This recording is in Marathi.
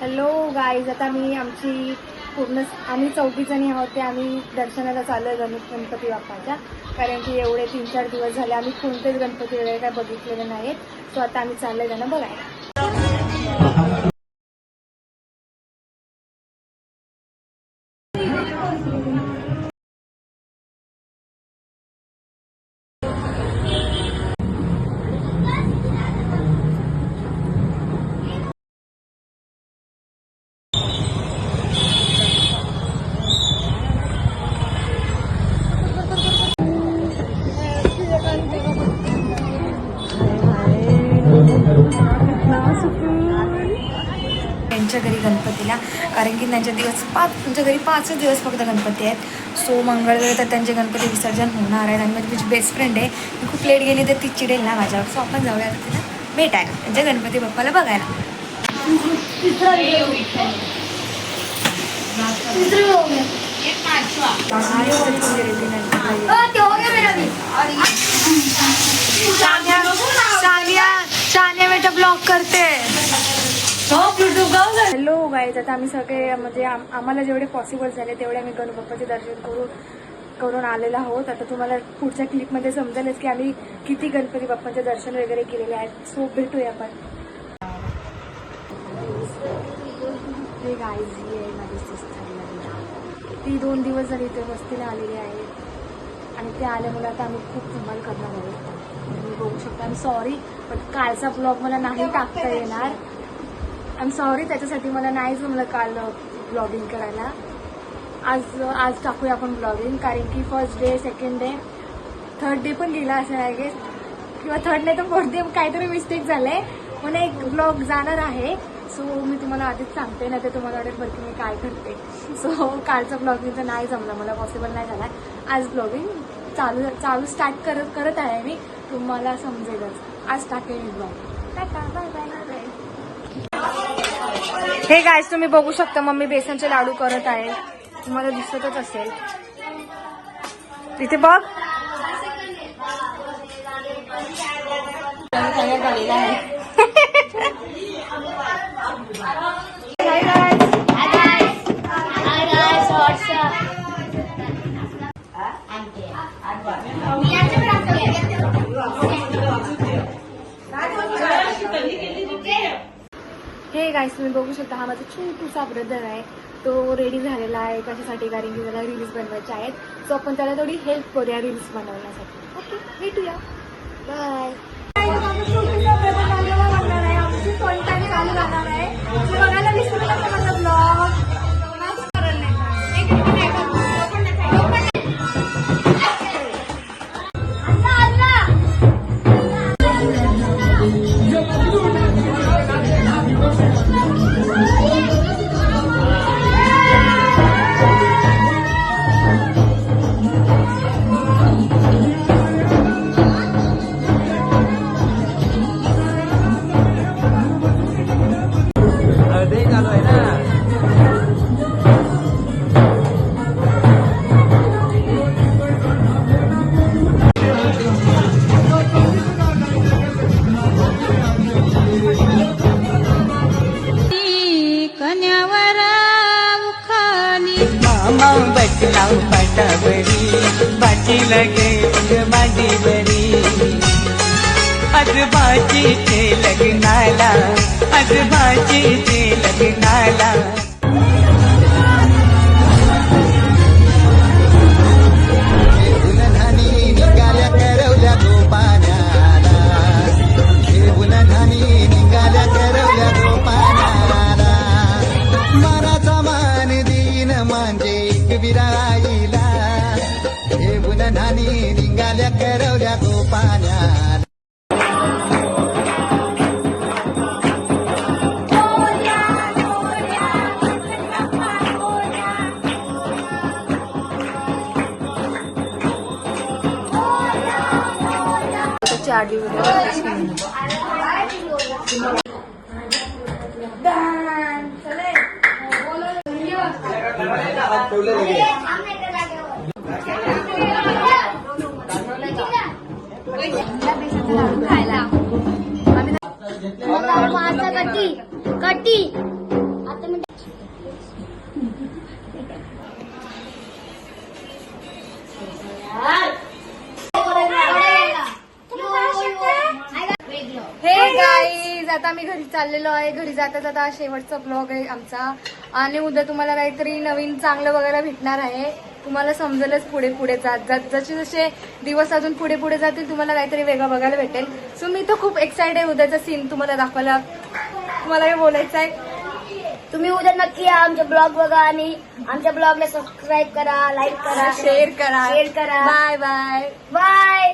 हॅलो गाईज आता मी आमची पूर्ण आम्ही चौघी जणी आहोत ते आम्ही दर्शनाला चालू आहे गणेश गणपती बाप्पाच्या. कारण की एवढे तीन चार दिवस झाले आम्ही कोणतेच गणपती वगैरे काय बघितलेले नाहीत सो आता आम्ही चाललंय त्यांना बघायला. त्यांच्या घरी गणपतीला. कारण की त्यांच्या दिवस पाच त्यांच्या घरी पाचच दिवस फक्त गणपती आहेत. सो मंगळवारी तर त्यांचे गणपती विसर्जन होणार आहेत. आणि माझी बेस्ट फ्रेंड आहे. मी खूप लेट गेली तर ती चिडेल ना माझ्यावर. सो आपण जाऊया तिला भेटायला. त्यांच्या गणपती बाप्पाला बघायला. शानिया करायचं तर आम्ही सगळे म्हणजे आम- आम्हाला जेवढे पॉसिबल झाले तेवढे आम्ही गणू दर्शन करून करून आलेलो आहोत. आता तुम्हाला पुढच्या क्लिपमध्ये समजेलच की आम्ही किती गणपती बाप्पांचे दर्शन वगैरे केलेले आहेत. सो भेटूया आपण. आहे ती दोन दिवस झाली इथे वस्तीला आलेली आहे. आणि ते आल्यामुळे आता आम्ही खूप धमाल करणार आहोत. तुम्ही बघू शकता. सॉरी पण कालचा ब्लॉग मला नाही टाकता येणार. एम सॉरी त्याच्यासाठी मला नाही जमलं काल ब्लॉगिंग करायला. आज आज टाकूया आपण ब्लॉगिंग कारण की first day second day third day पण गेला असं आय गेस किंवा थर्ड डे तर फोर्थ डे काहीतरी मिस्टेक झालंय. पण एक ब्लॉग जाणार आहे. सो मी तुम्हाला आधीच सांगते ना ते तुम्हाला वाटेल बरं की मी काय करते. सो कालचं ब्लॉगिंग तर नाही जमलं मला पॉसिबल नाही झाला. आज ब्लॉगिंग चालू चालू स्टार्ट करत करत आहे मी. तुम्हाला समजेलच. आज टाकेल मी ब्लॉग टाटा बाय बाय हे गायस तुम्ही बघू शकता मम्मी बेसनचे लाडू करत आहे. तुम्हाला दिसतच असेल. तिथे बघ. गाईस तुम्ही बघू शकता हा माझा छोटूसा ब्रदर आहे. तो रेडी झालेला आहे कशासाठी? कारण की त्याला रील्स बनवायचे आहेत. सो आपण त्याला थोडी हेल्प करूया रील्स बनवण्यासाठी. ओके भेटूया. बाय बाची लगे माझी बरी. आज बाजीचे लग्नाला आज बाजीचे लग्नाला. करवल्या गोपाण्याला चार दिवस कटी कटी आता मी हे गाईज आता आम्ही घरी चाललेलो आहे. घरी जाता जाता शेवटचा ब्लॉग आहे आमचा. आणि उद्या तुम्हाला काहीतरी नवीन चांगलं वगैरे भेटणार आहे. तुम्हाला समजेलच पुढे पुढे जात जात. जसे जसे दिवस अजून पुढे पुढे जातील तुम्हाला काहीतरी वेगळं बघायला भेटेल. सो मी तर खूप एक्साइटेड आहे उद्याचा सीन तुम्हाला दाखवायला तुम्हाला काय बोलायचं आहे? तुम्ही उद्या नक्की या आमच्या ब्लॉग बघा आणि आमच्या ब्लॉगला सबस्क्राईब करा लाईक करा शेअर करा. शेअर करा. Bye bye bye